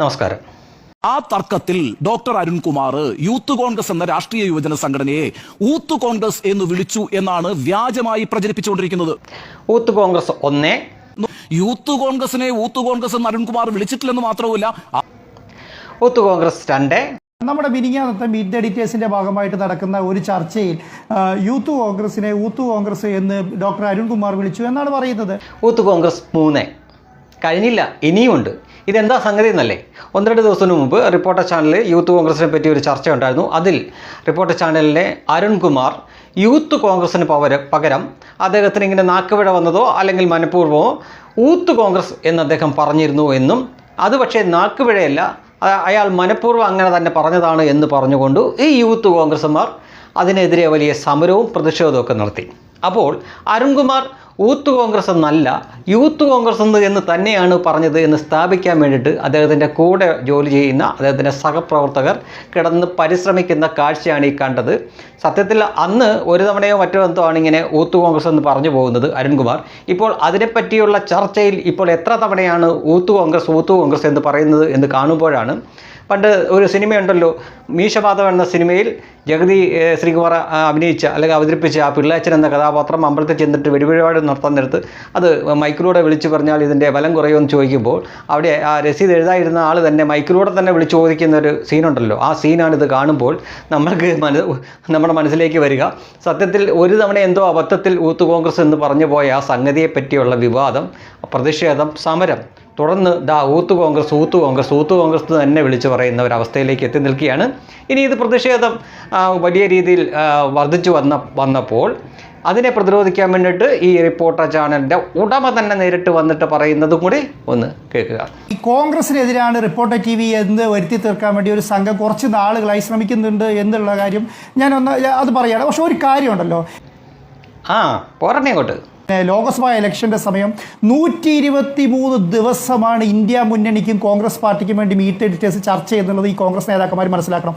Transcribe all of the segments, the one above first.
നമസ്കാരം. ആ തർക്കത്തിൽ ഡോക്ടർ അരുൺകുമാർ യൂത്ത് കോൺഗ്രസ് എന്ന രാഷ്ട്രീയ യുവജന സംഘടനയെ ഊത്ത് കോൺഗ്രസ് എന്ന് വിളിച്ചു എന്നാണ് വ്യാജമായി പ്രചരിപ്പിച്ചുകൊണ്ടിരിക്കുന്നത്. ഊത്ത് കോൺഗ്രസ് ഒന്നേ. യൂത്ത് കോൺഗ്രസിനെ ഊത്ത് കോൺഗ്രസ് എന്ന് അരുൺകുമാർ വിളിച്ചിട്ടില്ലെന്ന് മാത്രവുമല്ല. ഊത്ത് യൂത്ത് കോൺഗ്രസ് രണ്ടേ. നമ്മുടെ മിനിങ്ങാനത്തെ മിഡ് എഡിറ്റേഴ്സിന്റെ ഭാഗമായിട്ട് നടക്കുന്ന ഒരു ചർച്ചയിൽ യൂത്ത് കോൺഗ്രസിനെ ഊത്ത് കോൺഗ്രസ് എന്ന് ഡോക്ടർ അരുൺകുമാർ വിളിച്ചു എന്നാണ് പറയുന്നത്. ഊത്ത് കോൺഗ്രസ് മൂന്ന്. കഴിഞ്ഞില്ല ഇനിയുമുണ്ട്. ഇതെന്താ സംഗതി എന്നല്ലേ? ഒന്ന് രണ്ട് ദിവസത്തിന് മുമ്പ് റിപ്പോർട്ടർ ചാനലിൽ യൂത്ത് കോൺഗ്രസിനെ പറ്റി ഒരു ചർച്ച ഉണ്ടായിരുന്നു അതിൽ റിപ്പോർട്ടർ ചാനലിലെ അരുൺകുമാർ യൂത്ത് കോൺഗ്രസിന് പകരം പകരം അദ്ദേഹത്തിന് ഇങ്ങനെ നാക്കുവിഴ വന്നതോ അല്ലെങ്കിൽ മനഃപൂർവമോ യൂത്ത് കോൺഗ്രസ് എന്ന് അദ്ദേഹം പറഞ്ഞിരുന്നു എന്നും അത് പക്ഷേ നാക്കുപിഴയല്ല അയാൾ മനഃപൂർവം അങ്ങനെ തന്നെ പറഞ്ഞതാണ് എന്ന് പറഞ്ഞുകൊണ്ട് ഈ യൂത്ത് കോൺഗ്രസ്മാർ അതിനെതിരെ വലിയ സമരവും പ്രതിഷേധവും ഒക്കെ നടത്തി. അപ്പോൾ അരുൺകുമാർ യൂത്ത് കോൺഗ്രസ് എന്നല്ല യൂത്ത് കോൺഗ്രസ് എന്ന് എന്ന് തന്നെയാണ് പറഞ്ഞത് എന്ന് സ്ഥാപിക്കാൻ വേണ്ടിയിട്ട് അദ്ദേഹത്തിന്റെ കൂടെ ജോലി ചെയ്യുന്ന അദ്ദേഹത്തിന്റെ സഹപ്രവർത്തകർ കിടന്ന് പരിശ്രമിക്കുന്ന കാഴ്ചയാണ് ഈ കണ്ടത്. സത്യത്തിൽ അന്ന് ഒരു തവണയോ മറ്റോ എന്തോ ആണ് ഇങ്ങനെ കോൺഗ്രസ് എന്ന് പറഞ്ഞു പോകുന്നത് അരുൺകുമാർ. ഇപ്പോൾ അതിനെപ്പറ്റിയുള്ള ചർച്ചയിൽ ഇപ്പോൾ എത്ര തവണയാണ് യൂത്ത് കോൺഗ്രസ് യൂത്ത് കോൺഗ്രസ് എന്ന് പറയുന്നത് എന്ന് കാണുമ്പോഴാണ് പണ്ട് ഒരു സിനിമയുണ്ടല്ലോ മീശപാതം എന്ന സിനിമയിൽ ജഗതി ശ്രീകുമാർ അഭിനയിച്ച അല്ലെങ്കിൽ അവതരിപ്പിച്ച ആ പിള്ളാച്ചൻ എന്ന കഥാപാത്രം അമ്പലത്തിൽ ചെന്നിട്ട് വെടിവഴിപാട് നടത്താൻ നേരത്ത് അത് മൈക്കിലൂടെ വിളിച്ചു പറഞ്ഞാൽ ഇതിന്റെ ബലം കുറയുമെന്ന് ചോദിക്കുമ്പോൾ അവിടെ ആ രസീത് എഴുതായിരുന്ന ആൾ തന്നെ മൈക്കിലൂടെ തന്നെ വിളിച്ച് ചോദിക്കുന്ന ഒരു സീനുണ്ടല്ലോ. ആ സീനാണിത് കാണുമ്പോൾ നമ്മൾക്ക് മന നമ്മുടെ മനസ്സിലേക്ക് വരിക. സത്യത്തിൽ ഒരു തവണ എന്തോ അബദ്ധത്തിൽ ഊത്ത് കോൺഗ്രസ് എന്ന് പറഞ്ഞു പോയ ആ സംഗതിയെ പറ്റിയുള്ള വിവാദം പ്രതിഷേധം സമരം തുടർന്ന് ദാ ഊത്ത് കോൺഗ്രസ് ഊത്ത് കോൺഗ്രസ് ഊത്ത് കോൺഗ്രസ് തന്നെ വിളിച്ചു പറയുന്ന ഒരവസ്ഥയിലേക്ക് എത്തി നിൽക്കുകയാണ്. ഇനി ഇത് പ്രതിഷേധം വലിയ രീതിയിൽ വർദ്ധിച്ചു വന്ന വന്നപ്പോൾ അതിനെ പ്രതിരോധിക്കാൻ വേണ്ടിയിട്ട് ഈ റിപ്പോർട്ടർ ചാനലിന്റെ ഉടമ തന്നെ നേരിട്ട് വന്നിട്ട് പറയുന്നതും കൂടി ഒന്ന് കേൾക്കുക. ഈ കോൺഗ്രസിനെതിരാണ് റിപ്പോർട്ടർ ടി വി എന്ന് വരുത്തി തീർക്കാൻ വേണ്ടി ഒരു സംഘം കുറച്ച് നാളുകളായി ശ്രമിക്കുന്നുണ്ട് എന്നുള്ള കാര്യം ഞാനൊന്ന് അത് പറയുകയാണ് പക്ഷെ ഒരു കാര്യമുണ്ടല്ലോ. ആ പോരണേ അങ്ങോട്ട് ലോക്സഭാ ഇലക്ഷന്റെ സമയം നൂറ്റി ഇരുപത്തി മൂന്ന് ദിവസമാണ് ഇന്ത്യ മുന്നണിക്കും കോൺഗ്രസ് പാർട്ടിക്കും വേണ്ടി മീറ്റ് എഡിറ്റേഴ്സ് ചർച്ച ചെയ്യുന്നുള്ളത് ഈ കോൺഗ്രസ് നേതാക്കന്മാർ മനസ്സിലാക്കണം.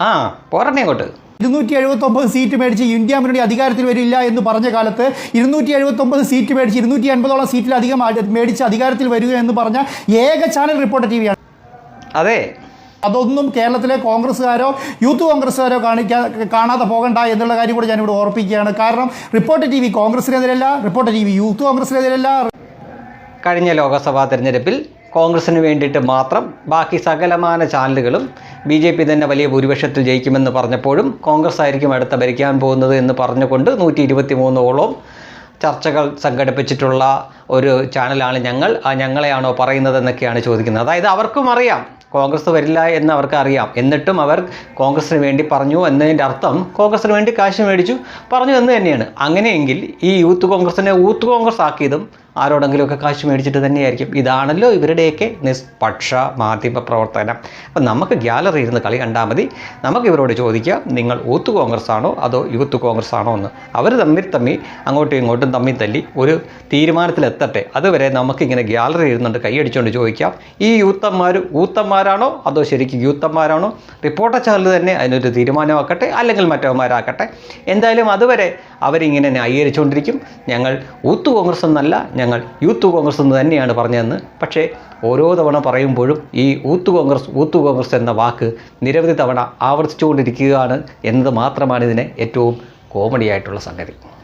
ആ പോരട്ടെ അങ്ങോട്ട് ഇരുന്നൂറ്റി എഴുപത്തൊമ്പത് സീറ്റ് മേടിച്ച് ഇന്ത്യ മുന്നണി അധികാരത്തിൽ വരില്ല എന്ന് പറഞ്ഞ കാലത്ത് ഇരുന്നൂറ്റി എഴുപത്തൊമ്പത് സീറ്റ് മേടിച്ച് ഇരുന്നൂറ്റി അൻപതോളം സീറ്റിലധികം മേടിച്ച് അധികാരത്തിൽ വരിക എന്ന് പറഞ്ഞ ഏക ചാനൽ റിപ്പോർട്ടർ ടി വിയാണ് അതെ. അതൊന്നും കേരളത്തിലെ കോൺഗ്രസ്സുകാരോ യൂത്ത് കോൺഗ്രസ്സുകാരോ കാണിക്കാ കാണാതെ പോകണ്ട എന്നുള്ള കാര്യം കൂടി ഞാനിവിടെ ഓർപ്പിക്കുകയാണ്. കാരണം റിപ്പോർട്ട് ടി വി കോൺഗ്രസിനെതിരല്ല റിപ്പോർട്ട് ടി വി യൂത്ത് കോൺഗ്രസിനെതിരല്ല കഴിഞ്ഞ ലോക്സഭാ തെരഞ്ഞെടുപ്പിൽ കോൺഗ്രസിന് വേണ്ടിയിട്ട് മാത്രം ബാക്കി സകലമാന ചാനലുകളും ബി ജെ പി തന്നെ വലിയ ഭൂരിപക്ഷത്തിൽ ജയിക്കുമെന്ന് പറഞ്ഞപ്പോഴും കോൺഗ്രസ് ആയിരിക്കും അടുത്ത ഭരിക്കാൻ പോകുന്നത് എന്ന് പറഞ്ഞുകൊണ്ട് നൂറ്റി ഇരുപത്തി മൂന്നോളം ചർച്ചകൾ സംഘടിപ്പിച്ചിട്ടുള്ള ഒരു ചാനലാണ് ഞങ്ങൾ. ആ ഞങ്ങളെയാണോ പറയുന്നത് എന്നൊക്കെയാണ് ചോദിക്കുന്നത്. അതായത് അവർക്കും അറിയാം. കോൺഗ്രസ് വരില്ല എന്ന് അവർക്ക് അറിയാം എന്നിട്ടും അവർ കോൺഗ്രസിന് വേണ്ടി പറഞ്ഞു എന്നതിന്റെ അർത്ഥം കോൺഗ്രസിന് വേണ്ടി കാശ് മേടിച്ചു പറഞ്ഞു എന്ന് തന്നെയാണ്. അങ്ങനെയെങ്കിൽ ഈ യൂത്ത് കോൺഗ്രസിനെ യൂത്ത് കോൺഗ്രസ് ആക്കിയതും ആരോടെങ്കിലുമൊക്കെ കാശ് മേടിച്ചിട്ട് തന്നെയായിരിക്കും. ഇതാണല്ലോ ഇവരുടെയൊക്കെ നിഷ്പക്ഷ മാധ്യമ പ്രവർത്തനം. അപ്പം നമുക്ക് ഗ്യാലറി ഇരുന്ന് കളി കണ്ടാൽ മതി. നമുക്ക് ഇവരോട് ചോദിക്കാം നിങ്ങൾ ഊത്ത് കോൺഗ്രസ് ആണോ അതോ യൂത്ത് കോൺഗ്രസ് ആണോ എന്ന്. അവർ തമ്മിൽ തമ്മിൽ അങ്ങോട്ടും ഇങ്ങോട്ടും തമ്മിൽ തല്ലി ഒരു തീരുമാനത്തിലെത്തട്ടെ. അതുവരെ നമുക്കിങ്ങനെ ഗ്യാലറി ഇരുന്നുകൊണ്ട് കൈയടിച്ചുകൊണ്ട് ചോദിക്കാം ഈ യൂത്തന്മാർ ഊത്തന്മാരാണോ? അതോ ശരിക്കും യൂത്തന്മാരാണോ? റിപ്പോർട്ടർ ചാനൽ തന്നെ അതിനൊരു തീരുമാനമാക്കട്ടെ അല്ലെങ്കിൽ മറ്റവന്മാരാക്കട്ടെ. എന്തായാലും അതുവരെ അവരിങ്ങനെ ന്യായീകരിച്ചുകൊണ്ടിരിക്കും. ഞങ്ങൾ ഊത്ത് കോൺഗ്രസ് എന്നല്ല ഞങ്ങൾ യൂത്ത് കോൺഗ്രസ് എന്ന് തന്നെയാണ് പറഞ്ഞതെന്ന്. പക്ഷേ ഓരോ തവണ പറയുമ്പോഴും ഈ യൂത്ത് കോൺഗ്രസ് യൂത്ത് കോൺഗ്രസ് എന്ന വാക്ക് നിരവധി തവണ ആവർത്തിച്ചുകൊണ്ടിരിക്കുകയാണ് എന്നത് മാത്രമാണ് ഇതിനെ ഏറ്റവും കോമഡിയായിട്ടുള്ള സംഗതി.